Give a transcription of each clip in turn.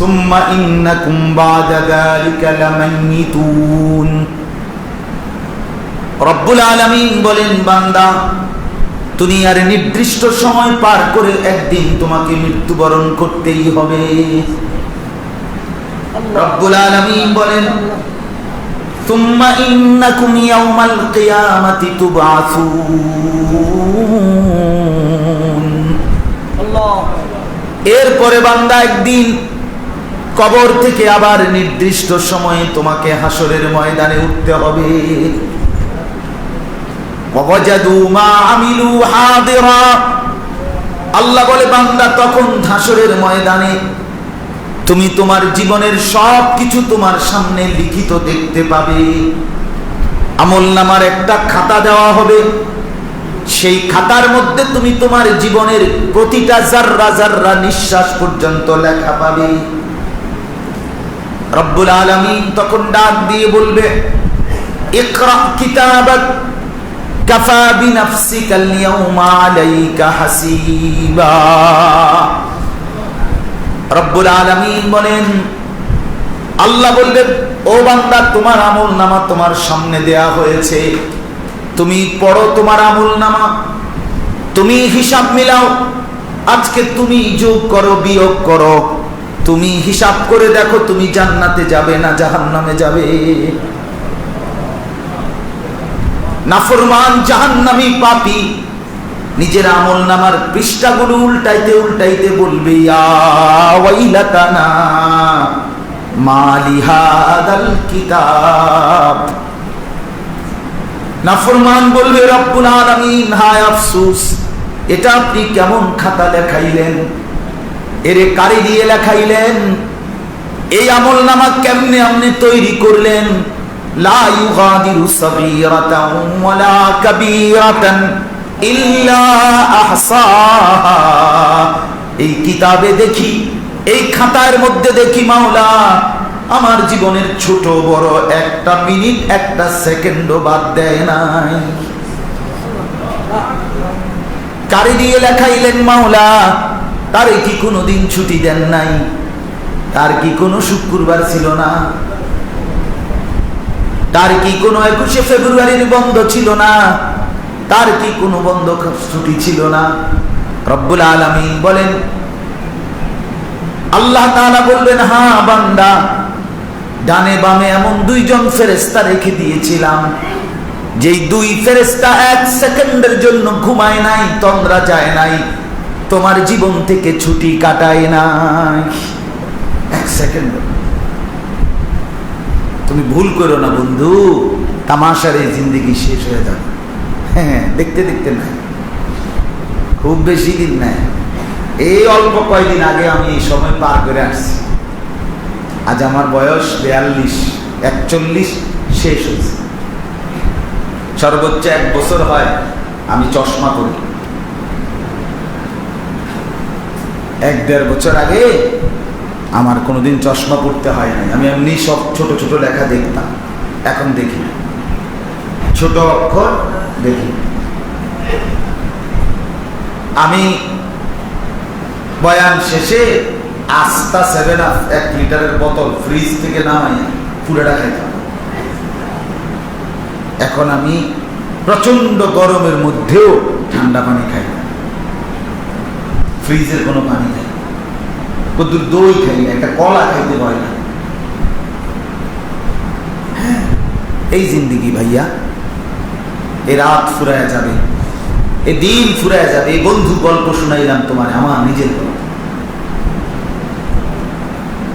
ثم إنكم بعد ذلك لميتون রব্বুল আলামিন বলেন বান্দা দুনিয়ার নির্দিষ্ট সময় পার করে একদিন তোমাকে মৃত্যুবরণ করতেই হবে রব্বুল আলামিন বলেন ثم إنكم يوم القيامة تبعثون এরপরে বান্দা একদিন কবর থেকে আবার নির্দিষ্ট সময়ে তোমাকে হাসরের ময়দানে উঠতে হবে। আল্লাহ বলে, বান্দা, তখন হাসরের ময়দানে তুমি তোমার জীবনের সব কিছু তোমার সামনে লিখিত দেখতে পাবে। আমল নামার একটা খাতা দেওয়া হবে। সেই খাতার মধ্যে তুমি তোমার জীবনের প্রতিটা জার্রা জার্রা নিঃশ্বাস পর্যন্ত লেখা পাবে। রব্বুল আলামিন তখন ডাক দিয়ে বলবে, ইকরা কিতাবাক, কাফা বিনাফসিকা আল-ইয়াওমা আলাইকা হাসিবা। রব্বুল আলামিন বলেন, আল্লাহ বলবেন ও বান্দা, তোমার আমল নামা তোমার সামনে দেয়া হয়েছে। তুমি পড়ো তোমার আমল নামা, তুমি হিসাব মিলাও। আজকে তুমি যোগ করো, বিয়োগ করো। তুমি হিসাব করে দেখো, তুমি জান্নাতে যাবে না জাহান্নামে যাবে। নাফরমান জাহান্নামী পাপী। নিজের আমল নামার পৃষ্ঠাগুলো উল্টাইতে উল্টাইতে বলবে নাফরমান বলবে, রব্বুল আলামিন, হায় আফসুস, এটা আপনি কেমন খাতা লেখাইলেন? এরে কারি দিয়ে লেখাইলেন, এই আমল নামা কেমনে আপনি তৈরি করলেন? ইল্লা এই কিতাবে দেখি, এই খাতার মধ্যে দেখি মাওলা, আমার জীবনের ছোট বড় একটা মিনিট, একটা সেকেন্ডও বাদ দেয় নাই। কারি দিয়ে লেখাইলেন মাওলা তারে কি কোনো দিন ছুটি দেন নাই? তার কি কোনো শুক্রবার ছিল না? তার কি কোনো একুশে ফেব্রুয়ারির বন্ধ ছিল না? তার কি কোনো বন্ধ ছুটি ছিল না? রব্বুল আলমিন বলেন, আল্লাহ তাআলা বলবেন হ্যাঁ বান্দা, ডানে বামে এমন দুইজন ফেরেস্তা রেখে দিয়েছিলাম, যেই দুই ফেরেস্তা এক সেকেন্ডের জন্য ঘুমায় নাই, তন্দ্রা যায় নাই তোমার জীবন থেকে ছুটি কাটায় নাই। এক সেকেন্ড। তুমি ভুল করো না বন্ধু। তামাশার এই জিন্দগি শেষ হয়ে যাবে। হ্যাঁ দেখতে দেখতে নাই খুব বেশি দিন নাই এই অল্প কয়দিন আগে আমি এই সময় পার করে আসছি। আজ আমার বয়স বিয়াল্লিশ, একচল্লিশ শেষ হয়েছে। সর্বোচ্চ এক বছর হয় আমি চশমা পরি। এক দেড় বছর আগে আমার কোনোদিন চশমা পড়তে হয় নাই। আমি এমনি সব ছোট ছোট লেখা দেখতাম। এখন দেখি না। ছোট অক্ষর দেখি আমি বয়ান শেষে আস্তা সেভেন আপ এক লিটারের বোতল ফ্রিজ থেকে নামাই, পুরোটা খাইতাম। এখন আমি প্রচণ্ড গরমের মধ্যেও ঠান্ডা পানি খাই ফ্রিজের কোনো পানি খাই না। কদ্দুর দই খাই না, একটা কলা খাইতে পারি না হ্যাঁ, এই জিন্দিগি ভাইয়া এ রাত ফুরায় যাবে এ দিন ফুরায় যাবে এই বন্ধু গল্প শুনাইলাম তোমার আমার নিজের গল্প।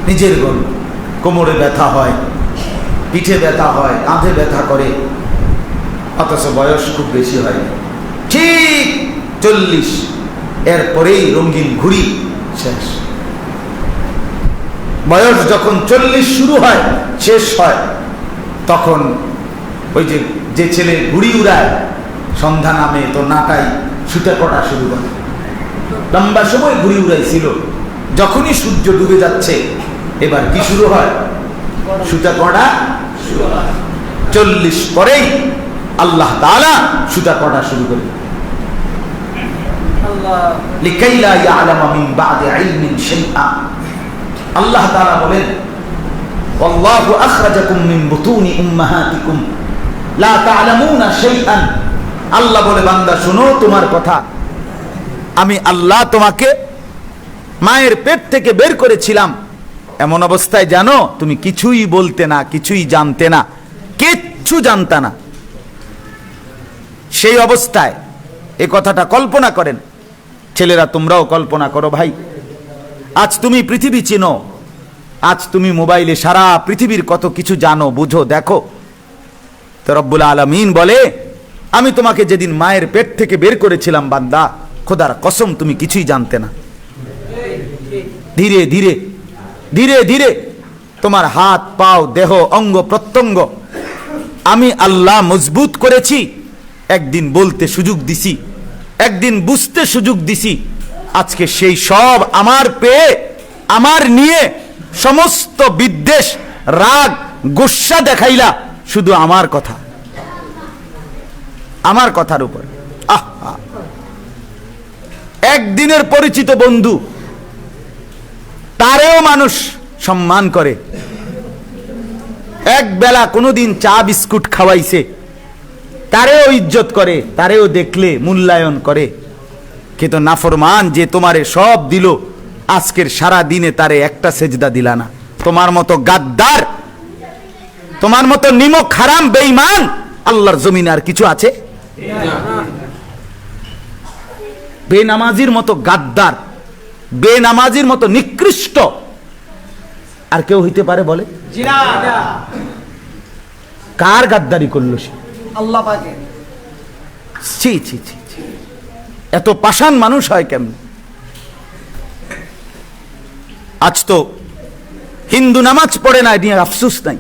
নিজের গল্প কোমরে ব্যথা হয় পিঠে ব্যথা হয় কাঁধে ব্যথা করে অথচ বয়স খুব বেশি হয়। ঠিক চল্লিশ এরপরেই রঙিন ঘুড়ি শেষ। বয়স যখন চল্লিশ শুরু হয়, শেষ হয়, তখন ওই যে যে ছেলে ঘুড়ি উড়ায়, সন্ধ্যা নামে তো নাটাই সুতা কটা শুরু করে। লম্বা সময় ঘুড়ি উড়াইছিল। যখনই সূর্য ডুবে যাচ্ছে, এবার কি শুরু হয়? সুতা কটা চল্লিশ পরেই আল্লাহ তাআলা সুতা কটা শুরু করে। আল্লাহ। বলে, বান্দা, শোনো তোমার কথা। আমি আল্লাহ তোমাকে মায়ের পেট থেকে বের করেছিলাম। এমন অবস্থায় জানো, তুমি কিছুই বলতে না, কিছুই জানতে না, কিচ্ছু জানতা না। সেই অবস্থায় এ কথাটা কল্পনা করেন। ছেলেরা, তোমরাও কল্পনা করো ভাই। আজ তুমি পৃথিবী চিনো। আজ তুমি মোবাইলে সারা পৃথিবীর কত কিছু জানো, বুঝো, দেখো। তো রব্বুল আলমিন বলে, আমি তোমাকে যেদিন মায়ের পেট থেকে বের করেছিলাম, বান্দা, খোদার কসম, তুমি কিছুই জানতে না। ধীরে ধীরে ধীরে ধীরে, তোমার হাত, পাও, দেহ, অঙ্গ, প্রত্যঙ্গ আমি আল্লাহ মজবুত করেছি। একদিন বলতে সুযোগ দিছি, একদিন বুঝতে সুযোগ দিছি, আজকে সেই সব আমার পেয়ে, আমার নিয়ে সমস্ত বিদ্বেষ, রাগ গোস্বা দেখাইলা শুধু আমার কথা। আমার কথার উপর। আহ। একদিনের পরিচিত বন্ধু, তারেও মানুষ সম্মান করে। এক বেলা কোনোদিন চা বিস্কুট খাওয়াইছে তারেও ইজ্জত করে তারেও দেখলে মূল্যায়ন করে। কিন্তু নাফরমান যে তোমারে সব দিল আজকের সারা দিনে তারে একটা সেজদা দিলা না। তোমার মতো গাদ্দার তোমার মতো নিমক হারাম বেঈমান আল্লাহর জমিনে আর কিছু আছে? বেনামাজির মতো গাদ্দার বেনামাজির মতো নিকৃষ্ট আর কেউ হইতে পারে বলে? কার গাদ্দারি করল সে? এত পাষাণ মানুষ হয় কেমন? আজ তো হিন্দু নামাজ পড়ে না, এ নিয়ে আফসুস নাই।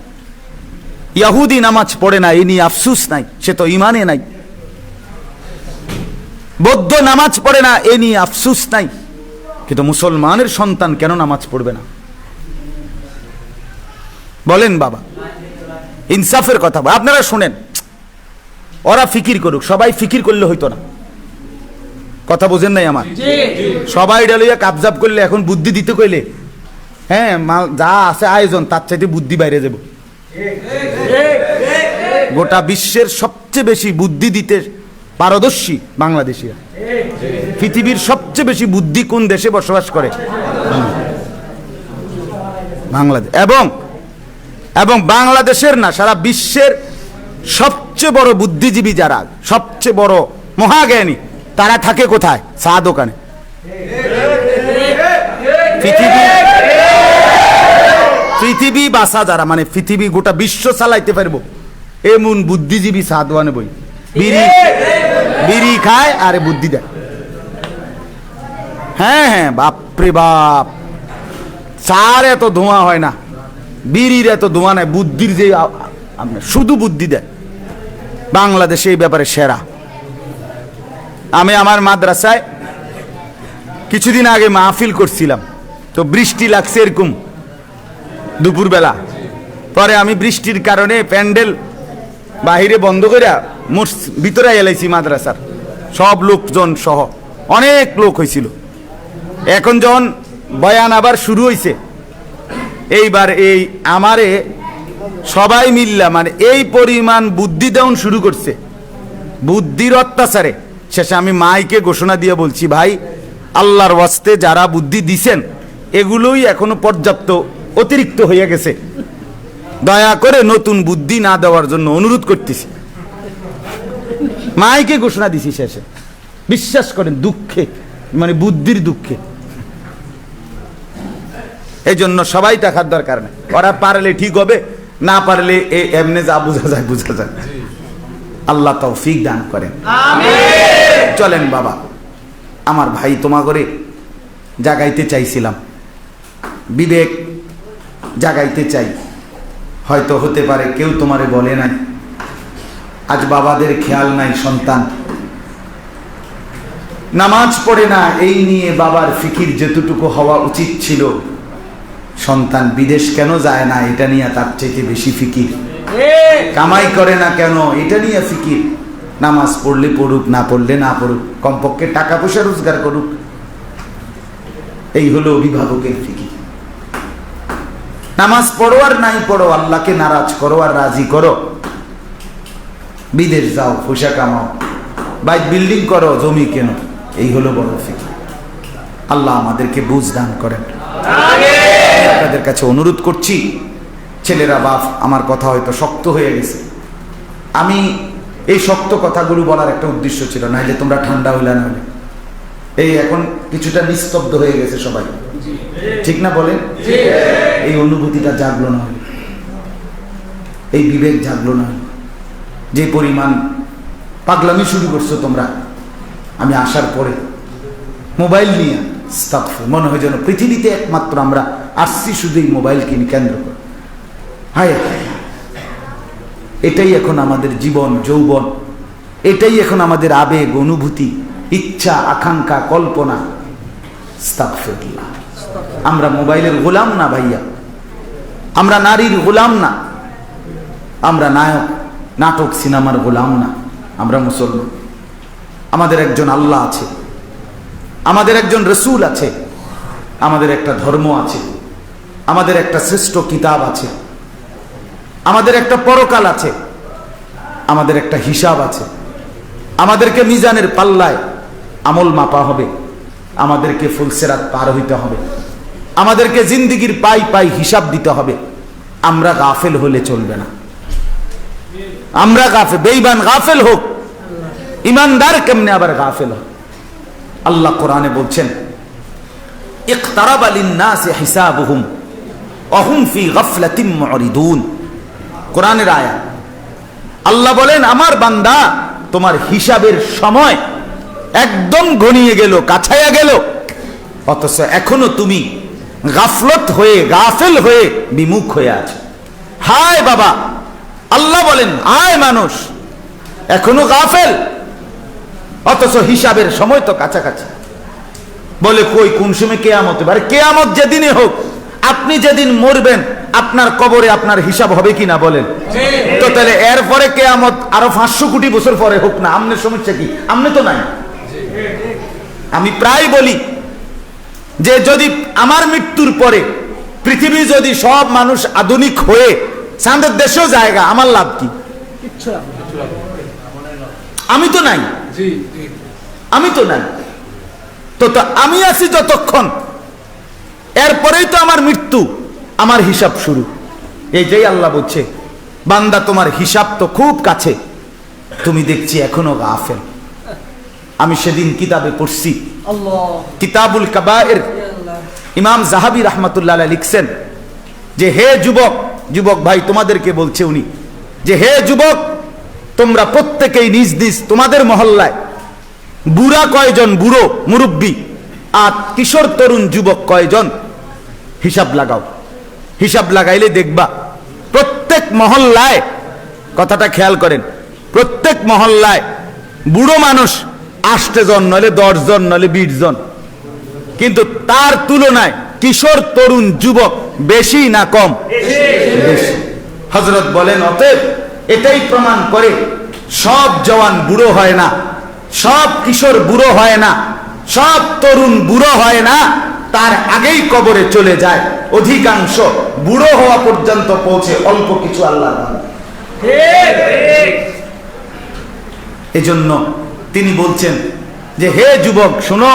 ইয়াহুদি নামাজ পড়ে না, এ নিয়ে আফসুস নাই, সে তো ইমানে নাই। বৌদ্ধ নামাজ পড়ে না, এ নিয়ে আফসুস নাই। কিন্তু মুসলমানের সন্তান কেন নামাজ পড়বে না? বলেন বাবা। ইনসাফের কথা আপনারা শোনেন। ওরা ফিকির করুক সবাই ফিকির করলে হইতো না। কথা বোঝেন নাই আমার? সবাই ডালিয়া কাবজাব করলে এখন বুদ্ধি দিতে কইলে হ্যাঁ মাল যা আছে আয়োজন তার চাইতে বুদ্ধি বাইরে যাব। গোটা বিশ্বের সবচেয়ে বেশি বুদ্ধি দিতে পারদর্শী বাংলাদেশিরা। পৃথিবীর সবচেয়ে বেশি বুদ্ধি কোন দেশে বসবাস করে? বাংলাদেশ। এবং এবং বাংলাদেশের না সারা বিশ্বের সবচেয়ে বড় বুদ্ধিজীবী যারা, সবচেয়ে বড় মহাজ্ঞানী, তারা থাকে কোথায়? চা দোকানে পৃথিবী পৃথিবী বাসা যারা মানে পৃথিবী গোটা বিশ্ব চালাইতে পারব। এমন বুদ্ধিজীবী চা দোকানে বই। বিড়ি বিড়ি খায় আরে বুদ্ধি দেয়। হ্যাঁ হ্যাঁ বাপরে বাপ। চার এত ধোঁয়া হয় না, বিড়ির এত ধোঁয়া নাই, বুদ্ধির যে শুধু বুদ্ধি দেয়। বাংলাদেশে এই ব্যাপারে সেরা। আমি আমার মাদ্রাসায় কিছুদিন আগে মাহফিল করছিলাম। তো বৃষ্টি লাগছে এরকম দুপুরবেলা। পরে আমি বৃষ্টির কারণে প্যান্ডেল বাহিরে বন্ধ করে মোট ভিতরে এলাইছি মাদ্রাসার। সব লোকজন সহ। অনেক লোক হয়েছিল এখন যখন বয়ান আবার শুরু হয়েছে এইবার এই আমারে সবাই মিল্লা মানে এই পরিমাণ বুদ্ধি দেওয়ান শুরু করছে। বুদ্ধির অত্যাচারে। শেষে আমি মাইকে ঘোষণা দিয়ে বলছি, ভাই, আল্লাহর ওয়াস্তে যারা বুদ্ধি দিছেন, এগুলোই এখনও পর্যাপ্ত অতিরিক্ত হয়ে গেছে। দয়া করে নতুন বুদ্ধি না দেওয়ার জন্য অনুরোধ করতেছি। মাইকে ঘোষণা দিছি শেষে। বিশ্বাস করেন, দুঃখে মানে বুদ্ধির দুঃখে। এই জন্য সবাই টাকার দরকার নেই। ওরা পারলে ঠিক হবে। না পারলে এ এমনি যা বোঝা যায় বোঝা যায় আল্লাহ তৌফিক দান করেন। চলেন বাবা আমার ভাই তোমা করে জাগাইতে চাইছিলাম। বিবেক জাগাইতে চাই। হয়তো হতে পারে কেউ তোমারে বলে নাই। আজ বাবাদের খেয়াল নাই সন্তান। নামাজ পড়ে না এই নিয়ে বাবার ফিকির যেতটুকু হওয়া উচিত ছিল। সন্তান বিদেশ কেন যায় না? এটা নিয়ে তার থেকে বেশি ফিকির। কামাই করে না কেন? এটা নিয়ে ফিকির। নামাজ পড়লে পড়ুক, না পড়লে না পড়ুক, কমপক্ষে টাকা পয়সা রোজগার করুক। এই হলো অভিভাবকের ফিকির। নামাজ পড়ো আর নাই পড়ো, আল্লাহকে নারাজ করো আর রাজি করো। বিদেশ যাও, পয়সা কামাও, বাইক বিল্ডিং করো, জমি কেন। এই হলো বড় ফিকির। আল্লাহ আমাদেরকে বুঝ দান করেন। আপনাদের কাছে অনুরোধ করছি, ছেলেরা বাপ, আমার কথা হয়তো শক্ত হয়ে গেছে। আমি এই শক্ত কথাগুলো বলার একটা উদ্দেশ্য ছিল না যে তোমরা ঠান্ডা হইলে না এই এখন কিছুটা নিস্তব্ধ হয়ে গেছে সবাই। ঠিক না বলেন? এই অনুভূতিটা জাগলো না এই বিবেক জাগলো না যে পরিমাণ পাগলামি শুরু করছ তোমরা, আমি আসার পরে, মোবাইল নিয়ে। মনে হয় যেন পৃথিবীতে একমাত্র আমরা আসছি শুধু এই মোবাইলকে কেন্দ্র করে। হায় হায়। এটাই এখন আমাদের জীবন, যৌবন। এটাই এখন আমাদের আবেগ, অনুভূতি, ইচ্ছা, আকাঙ্ক্ষা, কল্পনা। আমরা মোবাইলের গোলাম না ভাইয়া। আমরা নারীর গোলাম না। আমরা নায়ক, নাটক, সিনেমার গোলাম না। আমরা মুসলমান। আমাদের একজন আল্লাহ আছে। আমাদের একজন রসুল আছে। আমাদের একটা ধর্ম আছে। আমাদের একটা শ্রেষ্ঠ কিতাব আছে। আমাদের একটা পরকাল আছে। আমাদের একটা হিসাব আছে। আমাদেরকে মিজানের পাল্লায় আমল মাপা হবে। আমাদেরকে ফুলসেরাত পার হইতে হবে। আমাদেরকে জিন্দিগির পাই পাই হিসাব দিতে হবে। আমরা গাফেল হলে চলবে না। আমরা গাফে বেইমান গাফেল হোক। ইমানদার কেমনে আবার গাফেল হোক আল্লাহ কোরআনে বলছেন, ইকতারাব লিন-নাসি হিসাবুহুম। অহুম ফি মুরিদুন কোরআনের আয়াত আল্লাহ বলেন, আমার বান্দা, তোমার হিসাবের সময় একদম ঘনিয়ে গেল, কাছাইয়া গেল। অথচ এখনও তুমি গাফলত হয়ে, গাফেল হয়ে বিমুখ হয়ে আছো। হায় বাবা! আল্লাহ বলেন আয় মানুষ, এখনও গাফেল। অথচ হিসাবের সময় তো কাছাকাছি। বলে কই, কোন সময় কেয়ামত? হবে? আরে কেয়ামত যেদিনে হোক আপনি যেদিন মরবেন, আপনার কবরে আপনার হিসাব হবে কিনা বলেন। তো তাহলে এরপরে কেয়ামত আরও পাঁচশো কোটি বছর পরে হোক না আমনের সমস্যা কি? আমনে তো নাই। আমি প্রায় বলি যে যদি আমার মৃত্যুর পরে পৃথিবী যদি সব মানুষ আধুনিক হয়ে, চাঁদের দেশেও জায়গা, আমার লাভ কি? আমি তো নাই। আমি তো নাই। তো আমি আছি যতক্ষণ এরপরেই তো আমার মৃত্যু আমার হিসাব শুরু। এইটাই আল্লাহ বলছে বান্দা তোমার হিসাব তো খুব কাছে। তুমি দেখছি এখনও গাফেল। আমি সেদিন কিতাবে পড়ছি। কিতাবুল কাবায়ের। ইমাম জাহাবি রহমতুল্লাহ লিখছেন যে হে যুবক যুবক ভাই তোমাদেরকে বলছে উনি যে হে যুবক তোমরা প্রত্যেকেই নিজ নিজ তোমাদের মহল্লায় বুড়া কয়জন বুড়ো মুরব্বী আর কিশোর তরুণ যুবক কয়জন হিসাব লাগাও। হিসাব লাগাইলে দেখবা প্রত্যেক মহল্লায়, কথাটা খেয়াল করেন, প্রত্যেক মহল্লায় বুড়ো মানুষ আষ্টে জন নলে দশ জন নলে বিশ জন কিন্তু তার তুলনায় কিশোর, তরুণ, যুবক বেশি না কম? হজরত বলেন, অতএব এটাই প্রমাণ করে সব জওয়ান বুড়ো হয় না, সব কিশোর বুড়ো হয় না, সব তরুণ বুড়ো হয় না। তার আগেই কবরে চলে যায়। অধিকাংশ বুড়ো হওয়া পর্যন্ত পৌঁছে অল্প কিছু আল্লাহ এজন্য তিনি বলছেন যে হে যুবক শোনো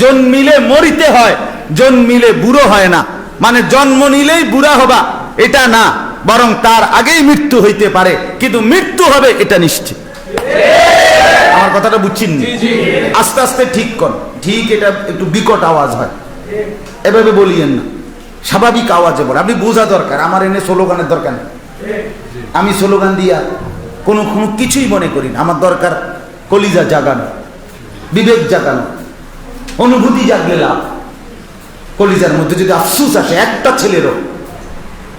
জন্মিলে মরিতে হয় জন্মিলে বুড়ো হয় না। মানে জন্ম নিলেই বুড়া হবা এটা না। বরং তার আগেই মৃত্যু হইতে পারে কিন্তু মৃত্যু হবে এটা নিশ্চিত। আমার কথাটা বুঝছেন আস্তে আস্তে ঠিক কর। ঠিক এটা একটু বিকট আওয়াজ হয়। এভাবে বলিয়েন না। স্বাভাবিক আওয়াজে বলে। আপনি বোঝা দরকার, আমার এনে স্লোগানের দরকার নেই। আমি স্লোগান দিয়া কোনো কোনো কিছুই মনে করি না। আমার দরকার কলিজা জাগানো, বিবেক জাগানো, অনুভূতি জাগলে লাভ। কলিজার মধ্যে যদি আফসুস আসে, একটা ছেলেরও,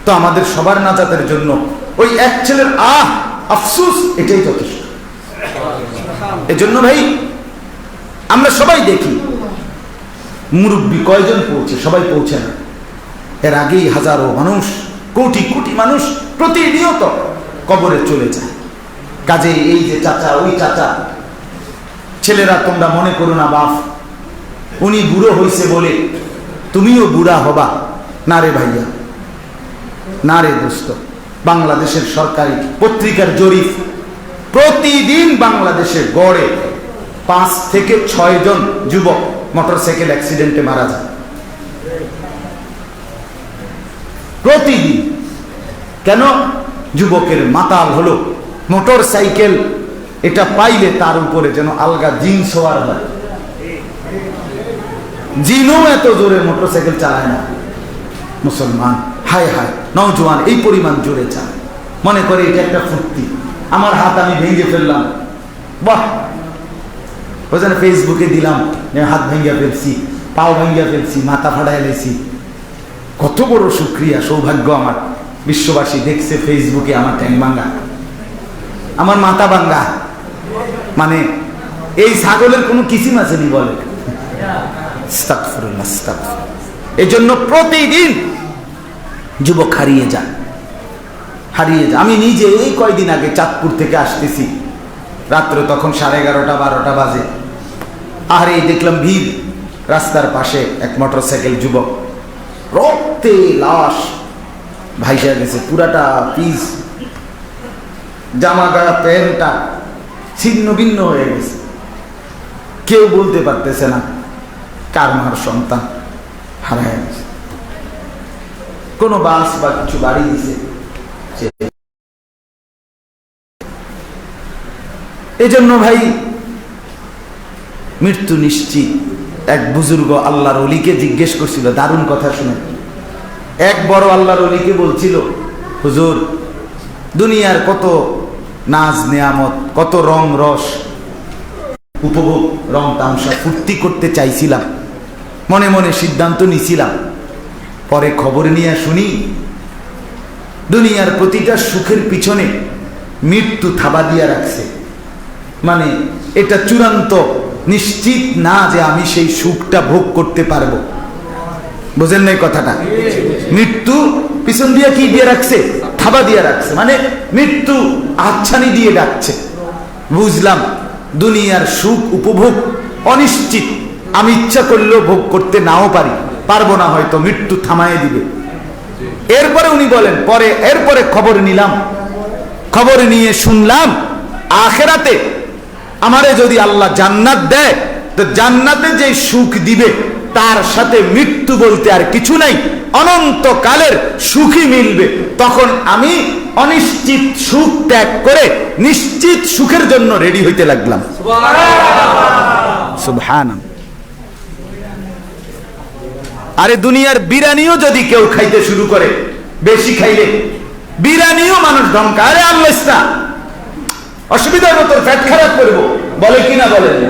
তো আমাদের সবার নাজাতের জন্য ওই এক ছেলের আহ, আফসুস, এটাই যথেষ্ট। এজন্য ভাই, আমরা সবাই দেখি। মুরব্বী কয়জন পৌঁছে? সবাই পৌঁছে না। এর আগেই হাজারো মানুষ, কোটি কোটি মানুষ প্রতিনিয়ত কবরে চলে যায়। কাজে এই যে চাচা, ওই চাচা, ছেলেরা তোমরা মনে করো না বাপ, উনি বুড়ো হয়েছে বলে তুমিও বুড়া হবা। না রে ভাইয়া, না রে দোস্ত, বাংলাদেশের সরকারি পত্রিকার জরিপ প্রতিদিন বাংলাদেশের গড়ে পাঁচ থেকে ছয় জন যুবক মোটরসাইকেল অ্যাক্সিডেন্টে মারা যায়। প্রতিদিন কেন যুবকের মাতাল হলো? মোটর সাইকেল এটা পাইলে তার উপরে যেন আলগা জিন সোয়ার হয়। জিনও এত জোরে মোটর সাইকেল চালায় না। মুসলমান, হায় হায়, নওজোয়ান, এই পরিমাণ জোরে চায় মনে করে এটা একটা ফুর্তি। আমার হাত আমি ভেঙে ফেললাম। বাহ! জন্য ফেসবুকে দিলাম হাত ভেঙে ফেলছি, পাও ভেঙে ফেলছি, মাথা ফাটাই লেছি। কত বড় সুক্রিয়া, সৌভাগ্য আমার। বিশ্ববাসী দেখছে ফেসবুকে আমার ট্যাং ভাঙ্গা। আমার মাথা ভাঙ্গা। মানে এই ছাগলের কোনো কিসিম আসেনি বলে। এজন্য প্রতিদিন যুবক হারিয়ে যায় হারিয়ে যায় আমি নিজে এই কয়দিন আগে চাঁদপুর থেকে আসতেছি। রাত্রে তখন সাড়ে এগারোটা, বারোটা বাজে। এই দেখলাম ভিড়। রাস্তার পাশে এক মোটরসাইকেল যুবক। রক্তে লাশ। ভাইসা গেছে পুরাটা পিস। জামা গায়ে প্যান্টটা ছিন্ন ভিন্ন হয়ে গেছে। কেউ বলতে পারতেছে না কার মার সন্তান হারায় গেছে। কোনো বাস বা কিছু বাড়ি দিছে। এজন্য ভাই, মৃত্যু নিশ্চিত। এক বুজুর্গ আল্লাহর অলিকে জিজ্ঞেস করছিল, দারুণ কথা শুনে। এক বড় আল্লাহর অলিকে বলছিল, হুজুর, দুনিয়ার কত নাজ, নেয়ামত, কত রং, রস, উপভোগ, রং তামসা ফুর্তি করতে চাইছিলাম। মনে মনে সিদ্ধান্ত নিছিলাম। পরে খবর নিয়ে শুনি, দুনিয়ার প্রতিটা সুখের পিছনে মৃত্যু থাবা দিয়া রাখছে। মানে এটা চূড়ান্ত, নিশ্চিত না যে আমি সেই সুখটা ভোগ করতে পারব। বুঝেন না কথাটা? মৃত্যু পিছন দিয়ে কি দিয়ে রাখছে? থাবা দিয়ে রাখছে। মানে মৃত্যু আচ্ছানি দিয়ে ডাকছে। বুঝলাম, দুনিয়ার সুখ উপভোগ অনিশ্চিত। আমি ইচ্ছা করলেও ভোগ করতে নাও পারি। পারব না হয়তো, মৃত্যু থামায় দিবে। এরপরে উনি বলেন, পরে, এরপরে খবর নিলাম। খবর নিয়ে শুনলাম, আখেরাতে আমারে যদি আল্লাহ জান্নাত দেয়, তো জান্নাতে যে সুখ দিবে, তার সাথে মৃত্যু বলতে আর কিছু নাই, অনন্তকালের সুখী মিলবে। তখন আমি অনিশ্চিত সুখ ত্যাগ করে নিশ্চিত সুখের জন্য রেডি হইতে লাগলাম। আরে দুনিয়ার বিরানিও যদি কেউ খাইতে শুরু করে, বেশি খাইলে বিরানিও মানুষ ধমকা আরে আল্লাহ অসুবিধার মতো ফ্যাট খারাপ করব। বলে কিনা বলে? না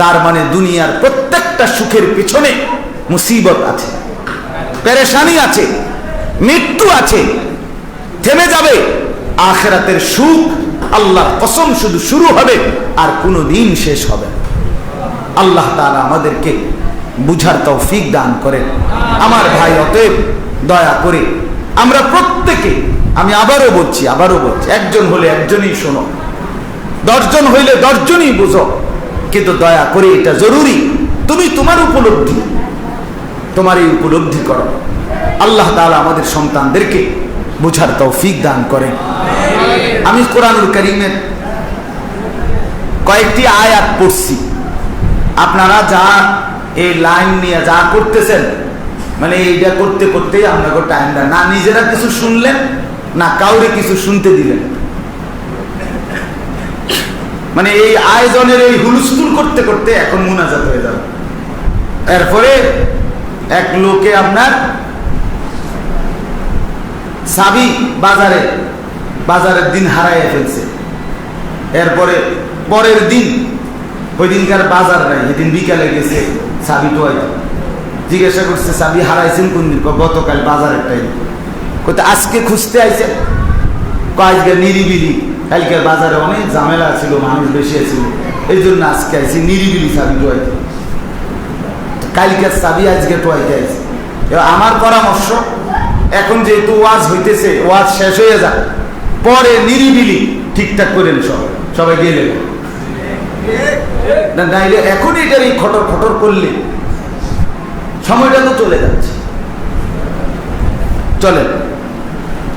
তার মানে দুনিয়ার প্রত্যেকটা সুখের পিছনে মুসিবত আছে, পেরেশানি আছে, মৃত্যু আছে, থেমে যাবে। আখেরাতের সুখ আল্লাহ কসম শুধু শুরু হবে আর কোনো দিন শেষ হবে। আল্লাহ তাআলা আমাদেরকে বুঝার তৌফিক দান করেন। আমার ভাই অতএব দয়া করে আমরা প্রত্যেকে আমি আবারও বলছি আবারও বলছি, একজন হলে একজনই শোনো। দশজন হইলে দশজনই বুঝো। কিন্তু দয়া করে এটা জরুরি। তুমি তোমার উপলব্ধি। তোমার এই উপলব্ধি করো। আল্লাহ তালা আমাদের সন্তানদেরকে বুঝার তৌফিক দান করেন। আমি কোরআনুল করিমের কয়েকটি আয়াত পড়ছি। আপনারা যা এই লাইন নিয়ে যা করতেছেন মানে এইটা করতে করতেই আপনাকে টাইমটা না, নিজেরা কিছু শুনলেন না কাউরে কিছু শুনতে দিলেন। মানে এই আয়োজনের এই হুলস্থুল করতে করতে এখন মুনাজাত হয়ে যাবে। এরপরে এক লোকে আপনার সাবি বাজারে, বাজারের দিন হারাইয়া ফেলছে। এরপরে পরের দিন ওই দিনকার বাজার নাই এদিন বিকালে গেছে সাবি টোয়াই জিজ্ঞাসা করছে, সাবি হারাইছেন কোন দিন গতকাল বাজারের টাইম আজকে খুঁজতে আইছে। কয়, আজকে নিরিবিলি। কালকে বাজারে অনেক ঝামেলা ছিল, মানুষ বেশি ছিল এই জন্য আজকে আইছি নিরিবিলি চাবি টোয়াইতে কালকের চাবি আজকে টোয়াইতে আইছে। আমার পরামর্শ, এখন যেহেতু ওয়াজ হইতেছে, ওয়াজ শেষ হয়ে যাক। পরে নিরিবিলি ঠিকঠাক করেন সব। সবাই গেলে না, নাইলে এখন এটার এই খটর খটর করলে সময়টা তো চলে যাচ্ছে। চলেন।